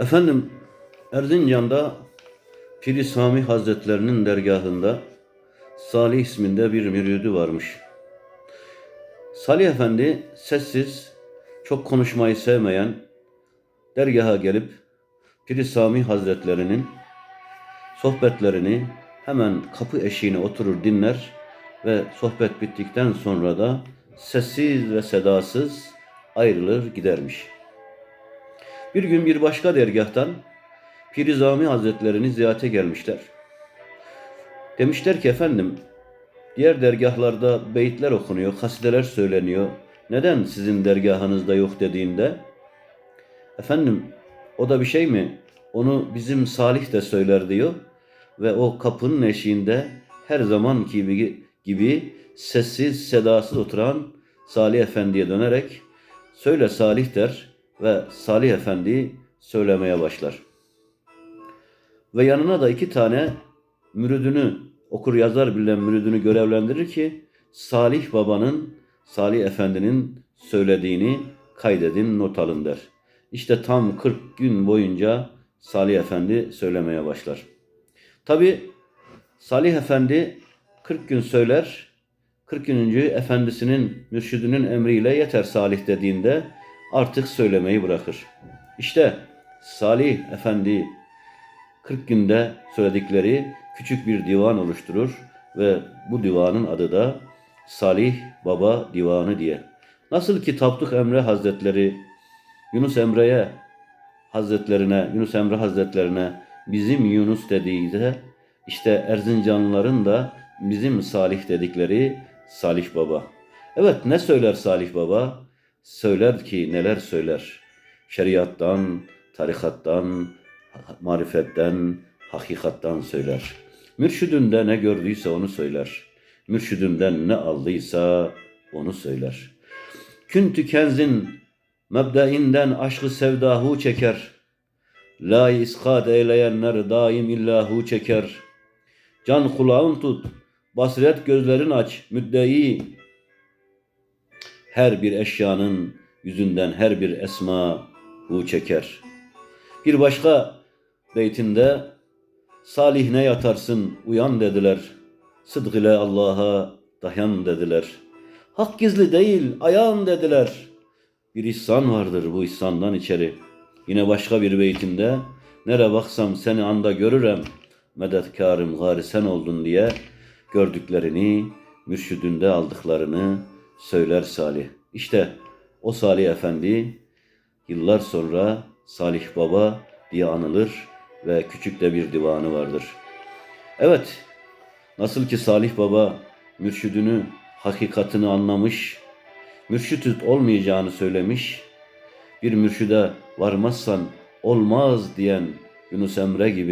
Efendim Erzincan'da Piri Sami Hazretlerinin dergahında Salih isminde bir müridi varmış. Salih Efendi sessiz, çok konuşmayı sevmeyen dergaha gelip Piri Sami Hazretlerinin sohbetlerini hemen kapı eşiğine oturur dinler ve sohbet bittikten sonra da sessiz ve sedasız ayrılır gidermiş. Bir gün bir başka dergahtan Pirizami Hazretlerini ziyarete gelmişler. Demişler ki efendim diğer dergahlarda beyitler okunuyor, kasideler söyleniyor. Neden sizin dergahınızda yok dediğinde efendim o da bir şey mi? Onu bizim Salih de söyler diyor ve o kapının eşiğinde her zaman gibi, gibi sessiz sedasız oturan Salih Efendi'ye dönerek söyle Salih der ve Salih Efendi söylemeye başlar. Ve yanına da iki tane müridini okur yazar bilen müridini görevlendirir ki Salih Baba'nın, Salih Efendi'nin söylediğini kaydedin, not alın der. İşte tam 40 gün boyunca Salih Efendi söylemeye başlar. Tabi Salih Efendi 40 gün söyler, 40 gününcü efendisinin, mürşidinin emriyle yeter Salih dediğinde artık söylemeyi bırakır. İşte Salih Efendi 40 günde söyledikleri küçük bir divan oluşturur ve bu divanın adı da Salih Baba Divanı diye. Nasıl ki Tapduk Emre Hazretleri Yunus Emre'ye Hazretlerine, Yunus Emre Hazretlerine bizim Yunus dediğinde işte Erzincanlıların da bizim Salih dedikleri Salih Baba. Evet ne söyler Salih Baba? Söyler ki neler söyler? Şeriattan, tarikattan, marifetten, hakikattan söyler. Mürşidünde ne gördüyse onu söyler. Mürşidünden ne aldıysa onu söyler. Küntü kenzin mebdeinden aşkı sevdahu çeker. La iskat eyleyenler daim illahu çeker. Can kulağın tut, basiret gözlerin aç, müddei. Her bir eşyanın yüzünden her bir esma hu çeker. Bir başka beytinde Salih ne yatarsın uyan dediler. Sıdk ile Allah'a dayan dediler. Hak gizli değil ayan dediler. Bir ihsan vardır bu ihsandan içeri. Yine başka bir beytimde nere baksam seni anda görürem. Medetkarım gari sen oldun diye gördüklerini, mürşidünde aldıklarını söyler Salih. İşte o Salih Efendi yıllar sonra Salih Baba diye anılır ve küçük de bir divanı vardır. Evet, nasıl ki Salih Baba mürşidünü, hakikatini anlamış, mürşit olmayacağını söylemiş, bir mürşide varmazsan olmaz diyen Yunus Emre gibi